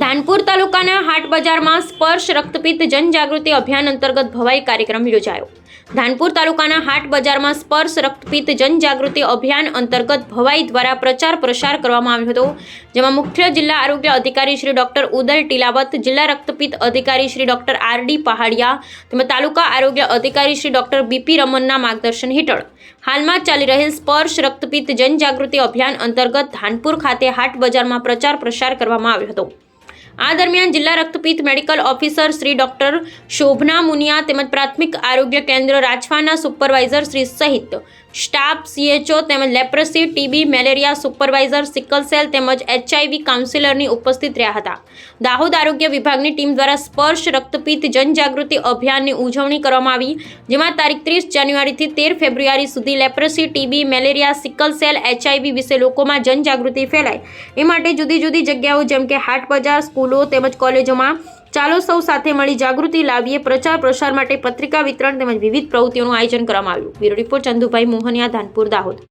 ધાનપુર તાલુકાના હાટ બજારમાં સ્પર્શ રક્તપિત્ત જનજાગૃતિ અભિયાન અંતર્ગત ભવાઈ કાર્યક્રમ યોજાયો. ધાનપુર તાલુકાના હાટ બજારમાં સ્પર્શ રક્તપિત્ત જનજાગૃતિ અભિયાન અંતર્ગત ભવાઈ દ્વારા પ્રચાર પ્રસાર કરવામાં આવ્યો હતો, જેમાં મુખ્ય જિલ્લા આરોગ્ય અધિકારી શ્રી ડોક્ટર ઉદલ ટીલાવત, જિલ્લા રક્તપિત્ત અધિકારી Shri doctor R D Pahadiya, તેમજ તાલુકા આરોગ્ય અધિકારી શ્રી ડોક્ટર બીપી રમનના માર્ગદર્શન હેઠળ હાલમાં ચાલી રહેલ સ્પર્શ રક્તપિત્ત જનજાગૃતિ અભિયાન અંતર્ગત ધાનપુર ખાતે હાટ બજારમાં પ્રચાર પ્રસાર કરવામાં આવ્યો હતો. આ દરમિયાન જિલ્લા રક્તપિત્ત medical officer Shri doctor Shobhana Muniya તેમજ પ્રાથમિક આરોગ્ય કેન્દ્ર રાજવાના સુપરવાઇઝર શ્રી સહિત સ્ટાફ સીએચઓ તેમજ leprosy TB malaria supervisor, sickle cell તેમજ એચઆઈવી કાઉન્સિલરની ઉપસ્થિત રહ્યા હતા. દાહોદ આરોગ્ય વિભાગની ટીમ દ્વારા સ્પર્શ રક્તપીત જનજાગૃતિ અભિયાનની ઉજવણી કરવામાં આવી, જેમાં તારીખ ત્રીસ જાન્યુઆરીથી તેર ફેબ્રુઆરી સુધી leprosy TB malaria, sickle cell HIV વિશે લોકોમાં જનજાગૃતિ ફેલાય. એ માટે જુદી જુદી જગ્યાઓ જેમ કે હાટ બજાર સ્કૂલો તેમજ કોલેજોમાં ચાલો સૌ સાથે મળી જાગૃતિ લાવીએ, પ્રચાર પ્રસાર માટે પત્રિકા વિતરણ તેમજ વિવિધ પ્રવૃત્તિઓનું આયોજન કરવામાં આવ્યું. Bureau report Chandubhai Mohaniya, Dhanpur, Dahod.